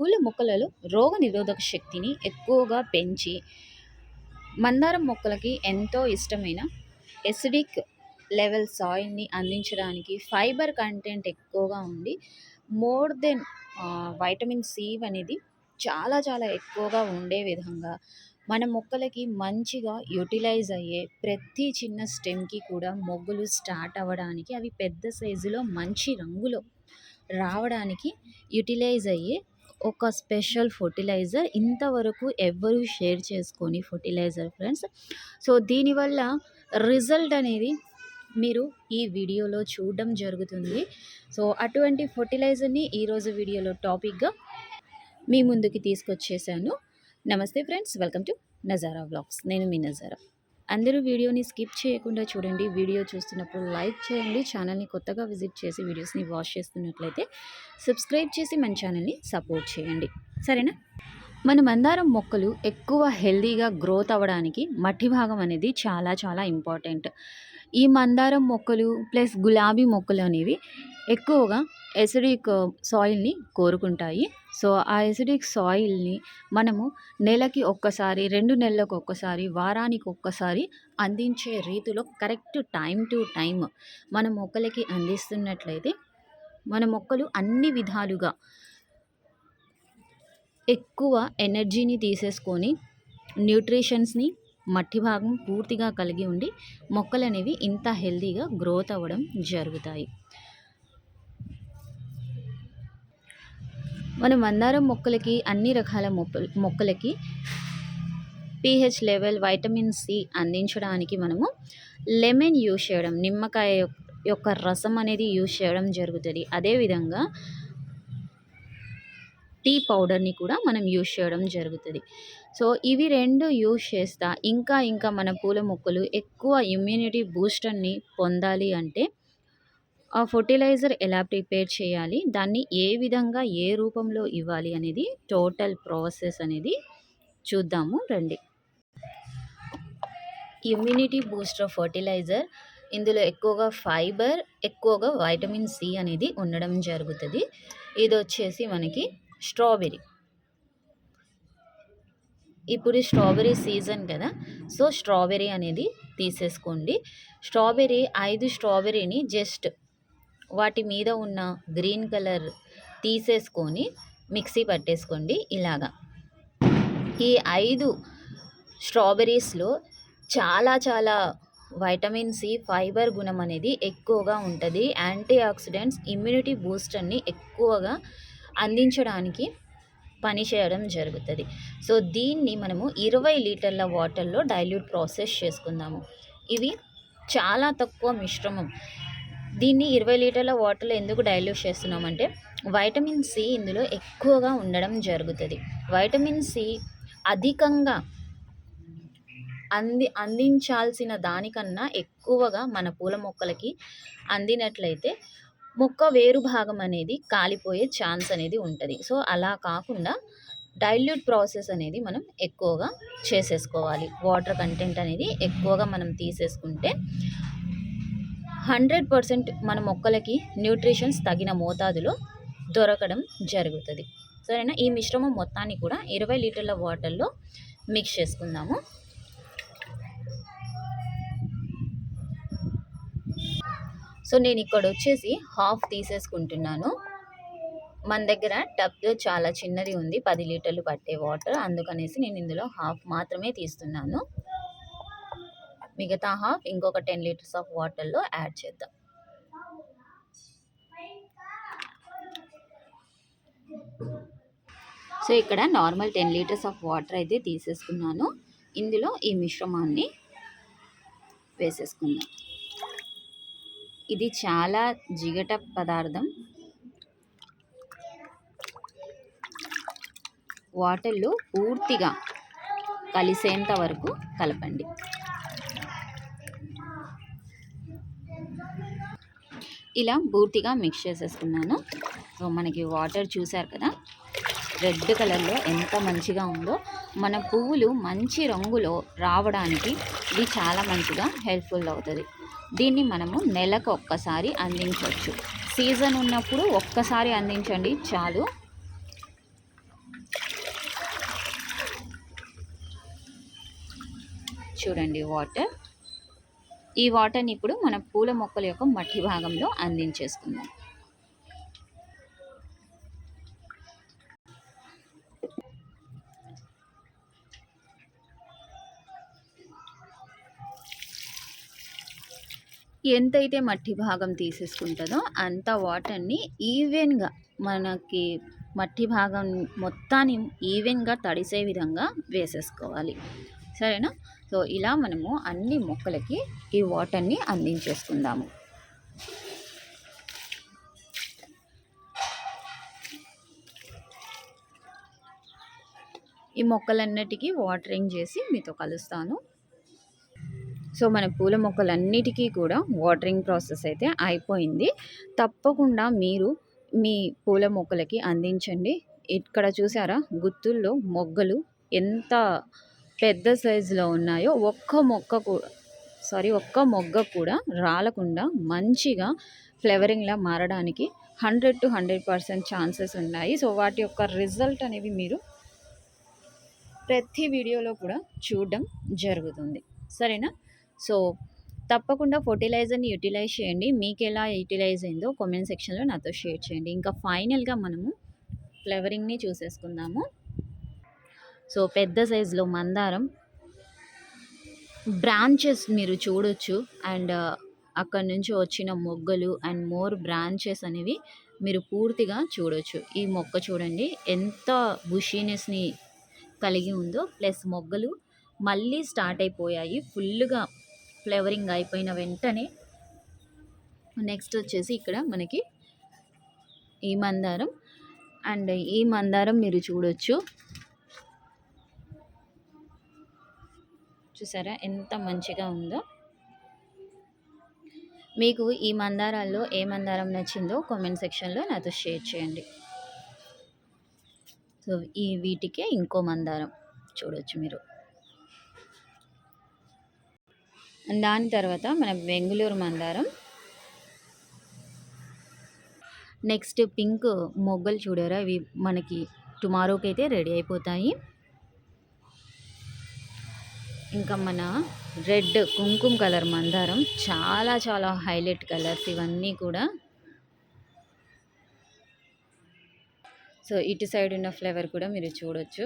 పూల మొక్కలలో రోగ నిరోధక శక్తిని ఎక్కువగా పెంచి మందారం మొక్కలకి ఎంతో ఇష్టమైన ఎసిడిక్ లెవెల్ సాయిల్ని అందించడానికి ఫైబర్ కంటెంట్ ఎక్కువగా ఉండి మోర్ దెన్ వైటమిన్ సి అనేది చాలా చాలా ఎక్కువగా ఉండే విధంగా మన మొక్కలకి మంచిగా యూటిలైజ్ అయ్యే ప్రతి చిన్న స్టెమ్కి కూడా మొగ్గులు స్టార్ట్ అవ్వడానికి అవి పెద్ద సైజులో మంచి రంగులో రావడానికి యూటిలైజ్ అయ్యే ఒక స్పెషల్ ఫర్టిలైజర్ ఇంతవరకు ఎవ్వరూ షేర్ చేసుకొని ఫర్టిలైజర్ ఫ్రెండ్స్. సో దీనివల్ల రిజల్ట్ అనేది మీరు ఈ వీడియోలో చూడడం జరుగుతుంది. సో అటువంటి ఫర్టిలైజర్ని ఈరోజు వీడియోలో టాపిక్గా మీ ముందుకి తీసుకొచ్చేసాను. నమస్తే friends. Welcome to Nazara vlogs. నేను మీ నజారా. అందరూ వీడియోని స్కిప్ చేయకుండా చూడండి. వీడియో చూస్తున్నప్పుడు లైక్ చేయండి. ఛానల్ని కొత్తగా విజిట్ చేసి వీడియోస్ని వాచ్ చేస్తున్నట్లయితే సబ్స్క్రైబ్ చేసి మన ఛానల్ని సపోర్ట్ చేయండి. సరేనా? మన మందారం మొక్కలు ఎక్కువ హెల్దీగా గ్రోత్ అవ్వడానికి మట్టి భాగం అనేది చాలా చాలా ఇంపార్టెంట్. ఈ మందారం మొక్కలు ప్లస్ గులాబీ మొక్కలు అనేవి ఎక్కువగా ఎసిడిక్ సాయిల్ని uh, కోరుకుంటాయి. సో ఆ ఎసిడిక్ సాయిల్ని మనము నెలకి ఒక్కసారి రెండు నెలలకు ఒక్కసారి వారానికి ఒక్కసారి అందించే రీతిలో కరెక్ట్ టైం టు టైం మన మొక్కలకి అందిస్తున్నట్లయితే మన మొక్కలు అన్ని విధాలుగా ఎక్కువ ఎనర్జీని తీసేసుకొని న్యూట్రిషన్స్ని మట్టి భాగం పూర్తిగా కలిగి ఉండి మొక్కలు అనేవి ఇంత హెల్తీగా గ్రోత్ అవ్వడం జరుగుతాయి. మనం మందారం మొక్కలకి అన్ని రకాల మొక్కలు మొక్కలకి పీహెచ్ లెవెల్ వైటమిన్ సి అందించడానికి మనము లెమన్ యూజ్ చేయడం నిమ్మకాయ యొక్క రసం అనేది యూజ్ చేయడం జరుగుతుంది. అదేవిధంగా టీ పౌడర్ని కూడా మనం యూజ్ చేయడం జరుగుతుంది. సో ఇవి రెండు యూజ్ చేస్తా ఇంకా ఇంకా మన పూల మొక్కలు ఎక్కువ ఇమ్యూనిటీ బూస్టర్ని పొందాలి అంటే ఆ ఫర్టిలైజర్ ఎలా ప్రిపేర్ చేయాలి? దాన్ని ఏ విధంగా ఏ రూపంలో ఇవ్వాలి అనేది టోటల్ ప్రాసెస్ అనేది చూద్దాము రండి. Immunity booster fertiliser. ఇందులో ఎక్కువగా ఫైబర్ ఎక్కువగా వైటమిన్ సి అనేది ఉండడం జరుగుతుంది. ఇది వచ్చేసి మనకి స్ట్రాబెర్రీ. ఇప్పుడు స్ట్రాబెర్రీ సీజన్ కదా సో స్ట్రాబెరీ అనేది తీసేసుకోండి. స్ట్రాబెరీ ఐదు స్ట్రాబెరీని జస్ట్ వాటి మీద ఉన్న గ్రీన్ కలర్ తీసేసుకొని మిక్సీ పట్టేసుకోండి ఇలాగా. ఈ ఐదు స్ట్రాబెర్రీస్లో చాలా చాలా వైటమిన్ సి ఫైబర్ గుణం అనేది ఎక్కువగా ఉంటుంది. యాంటీ ఆక్సిడెంట్స్ ఇమ్యూనిటీ బూస్టర్ని ఎక్కువగా అందించడానికి పనిచేయడం జరుగుతుంది. సో దీన్ని మనము ఇరవై లీటర్ల వాటర్లో డైల్యూట్ ప్రాసెస్ చేసుకుందాము. ఇవి చాలా తక్కువ మిశ్రమం దీన్ని ఇరవై లీటర్ల వాటర్లో ఎందుకు డైల్యూట్ చేస్తున్నామంటే వైటమిన్ సి ఇందులో ఎక్కువగా ఉండడం జరుగుతుంది. వైటమిన్ సి అధికంగా అంది అందించాల్సిన దానికన్నా ఎక్కువగా మన పూల మొక్కలకి అందినట్లయితే మొక్క వేరు భాగం అనేది కాలిపోయే ఛాన్స్ అనేది ఉంటుంది. సో అలా కాకుండా డైల్యూట్ ప్రాసెస్ అనేది మనం ఎక్కువగా చేసేసుకోవాలి. వాటర్ కంటెంట్ అనేది ఎక్కువగా మనం తీసేసుకుంటే హండ్రెడ్ పర్సెంట్ మన మొక్కలకి న్యూట్రిషన్స్ తగిన మోతాదులో దొరకడం జరుగుతుంది. సరేనా? ఈ మిశ్రమం మొత్తాన్ని కూడా ఇరవై లీటర్ల వాటర్లో మిక్స్ చేసుకుందాము. సో నేను ఇక్కడ వచ్చేసి హాఫ్ తీసేసుకుంటున్నాను. మన దగ్గర టబ్ చాలా చిన్నది ఉంది పది లీటర్లు పట్టే వాటర్. అందుకనేసి నేను ఇందులో హాఫ్ మాత్రమే తీస్తున్నాను. మిగతా హాఫ్ ఇంకొక టెన్ లీటర్స్ ఆఫ్ వాటర్లో యాడ్ చేద్దాం. సో ఇక్కడ normal ten litres of water అయితే తీసేసుకున్నాను. ఇందులో ఈ మిశ్రమాన్ని వేసేసుకుందాం. ఇది చాలా జిగట పదార్థం. వాటర్లో పూర్తిగా కలిసేంత వరకు కలపండి. ఇలా పూర్తిగా మిక్స్ చేసేసుకున్నాను. సో మనకి వాటర్ చూసారు కదా? రెడ్ కలర్లో ఎంత మంచిగా ఉందో మన పువ్వులు మంచి రంగులో రావడానికి ఇది చాలా మంచిగా హెల్ప్ఫుల్ అవుతుంది. దీన్ని మనము నెలకు ఒక్కసారి అందించవచ్చు. సీజన్ ఉన్నప్పుడు ఒక్కసారి అందించండి చాలు. చూడండి వాటర్ ఈ వాటర్ని ఇప్పుడు మన పూల మొక్కల యొక్క మట్టి భాగంలో అందించేసుకుందాం. ఎంతైతే మట్టి భాగం తీసేసుకుంటుందో అంత వాటర్ని ఈవెన్గా మనకి మట్టి భాగం మొత్తాన్ని ఈవెన్గా తడిసే విధంగా వేసేసుకోవాలి. సరేనా? సో ఇలా మనము అన్ని మొక్కలకి ఈ వాటర్ని అందించేసుకుందాము. ఈ మొక్కలన్నిటికీ వాటరింగ్ చేసి మీతో కలుస్తాను. సో మన పూల మొక్కలన్నిటికీ కూడా వాటరింగ్ ప్రాసెస్ అయితే అయిపోయింది. తప్పకుండా మీరు మీ పూల మొక్కలకి అందించండి. ఇక్కడ చూసారా? గుత్తుల్లో మొగ్గలు ఎంత పెద్ద సైజులో ఉన్నాయో ఒక్క మొక్క కూడా సారీ ఒక్క మొగ్గ కూడా రాలకుండా మంచిగా ఫ్లేవరింగ్లా మారడానికి hundred to hundred percent chances ఉన్నాయి. సో వాటి యొక్క రిజల్ట్ అనేవి మీరు ప్రతి వీడియోలో కూడా చూడడం జరుగుతుంది. సరేనా? సో తప్పకుండా ఫర్టిలైజర్ని యూటిలైజ్ చేయండి. మీకు ఎలా యూటిలైజ్ అయిందో కామెంట్ సెక్షన్లో నాతో షేర్ చేయండి. ఇంకా ఫైనల్గా మనము ఫ్లవరింగ్ని చూసేసుకుందాము. సో పెద్ద సైజులో మందారం. బ్రాంచెస్ మీరు చూడొచ్చు. అండ్ uh, అక్కడ నుంచి వచ్చిన మొగ్గలు అండ్ మోర్ బ్రాంచెస్ అనేవి మీరు పూర్తిగా చూడొచ్చు. ఈ మొక్క చూడండి ఎంత బుషీనెస్ని కలిగి ఉందో ప్లస్ మొగ్గలు మళ్ళీ స్టార్ట్ అయిపోయాయి. ఫుల్గా ఫ్లేవరింగ్ అయిపోయిన వెంటనే నెక్స్ట్ వచ్చేసి ఇక్కడ మనకి ఈ మందారం. అండ్ ఈ మందారం మీరు చూడొచ్చు. చూసారా? ఎంత మంచిగా ఉందో. మీకు ఈ మందారాల్లో ఏ మందారం నచ్చిందో కామెంట్ సెక్షన్లో నాతో షేర్ చేయండి. సో ఈ వీటికే ఇంకో మందారం చూడవచ్చు మీరు. దాని తర్వాత మన బెంగుళూరు మందారం. నెక్స్ట్ పింక్ మొగ్గలు చూడారా? ఇవి మనకి టుమారోకి అయితే రెడీ అయిపోతాయి. ఇంకా మన రెడ్ కుంకుమ కలర్ మందారం చాలా చాలా హైలైట్ కలర్స్ ఇవన్నీ కూడా. సో ఇటు సైడ్ ఉన్న ఫ్లేవర్ కూడా మీరు చూడొచ్చు.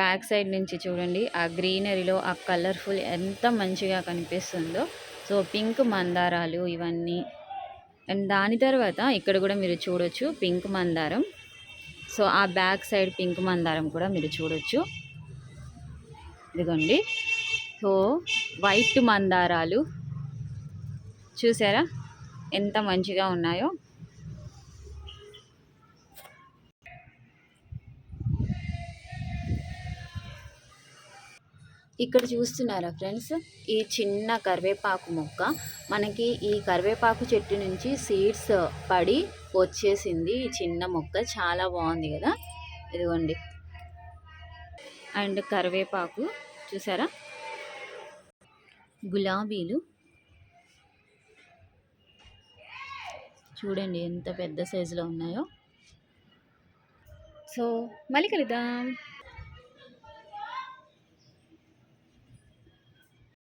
బ్యాక్ సైడ్ నుంచి చూడండి ఆ గ్రీనరీలో ఆ కలర్ఫుల్ ఎంత మంచిగా కనిపిస్తుందో. సో పింక్ మందారాలు ఇవన్నీ. అండ్ దాని తర్వాత ఇక్కడ కూడా మీరు చూడొచ్చు పింక్ మందారం. సో ఆ బ్యాక్ సైడ్ పింక్ మందారం కూడా మీరు చూడొచ్చు. ఇదిగోండి. సో వైట్ మందారాలు. చూసారా? ఎంత మంచిగా ఉన్నాయో. ఇక్కడ చూస్తున్నారా ఫ్రెండ్స్? ఈ చిన్న కరివేపాకు మొక్క. మనకి ఈ కరివేపాకు చెట్టు నుంచి సీడ్స్ పడి వచ్చేసింది ఈ చిన్న మొక్క. చాలా బాగుంది కదా? ఇదిగోండి. అండ్ కరివేపాకు. చూసారా? గులాబీలు. చూడండి ఎంత పెద్ద సైజులో ఉన్నాయో. సో మళ్ళీ కలుద్దాం.